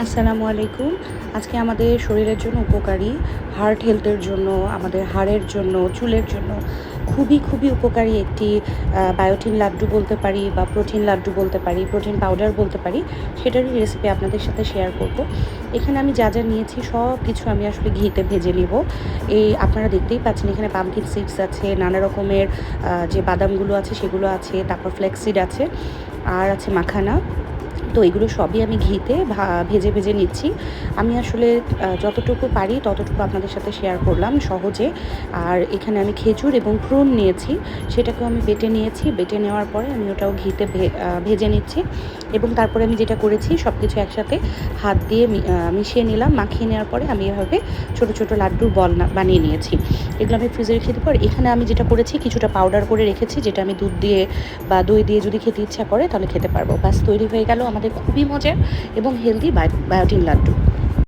আসসালামু আলাইকুম। আজকে আমাদের শরীরের জন্য উপকারী হার্ট হেলথের জন্য, আমাদের হাড়ের জন্য, চুলের জন্য খুবই খুবই উপকারী একটি বায়োটিন লাড্ডু বলতে পারি বা প্রোটিন লাড্ডু বলতে পারি প্রোটিন পাউডার বলতে পারি, সেটারই রেসিপি আপনাদের সাথে শেয়ার করব। এখানে আমি যা যা নিয়েছি সব কিছু আমি আসলে ঘিতে ভেজে নিব। এই আপনারা দেখতেই পাচ্ছেন এখানে পামকিন সিডস আছে, নানা রকমের যে বাদামগুলো আছে সেগুলো আছে, তারপর ফ্লেক্সিড আছে, আর আছে মাখানা। তো এগুলো সবই আমি ঘিতে ভেজে ভেজে নিচ্ছি। আমি আসলে যতটুকু পারি ততটুকু আপনাদের সাথে শেয়ার করলাম সহজে। আর এখানে আমি খেজুর এবং প্রুন নিয়েছি, সেটাকেও আমি বেটে নিয়েছি। বেটে নেওয়ার পরে আমি ওটাও ঘিতে ভেজে নিচ্ছি। এবং তারপরে আমি যেটা করেছি সব কিছু একসাথে হাত দিয়ে মিশিয়ে নিলাম। মাখিয়ে নেওয়ার পরে আমি এভাবে ছোট ছোট লাড্ডুর বল বানিয়ে নিয়েছি। এগুলো আমি ফ্রিজে রেখে দেবো। এখানে আমি যেটা করেছি, কিছুটা পাউডার করে রেখেছি, যেটা আমি দুধ দিয়ে বা দই দিয়ে যদি খেতে ইচ্ছা করে, তাহলে খেতে পারব। ব্যাস, তৈরি হয়ে গেল আমাদের খুবই মজার এবং হেলদি বায়োটিন লাড্ডু।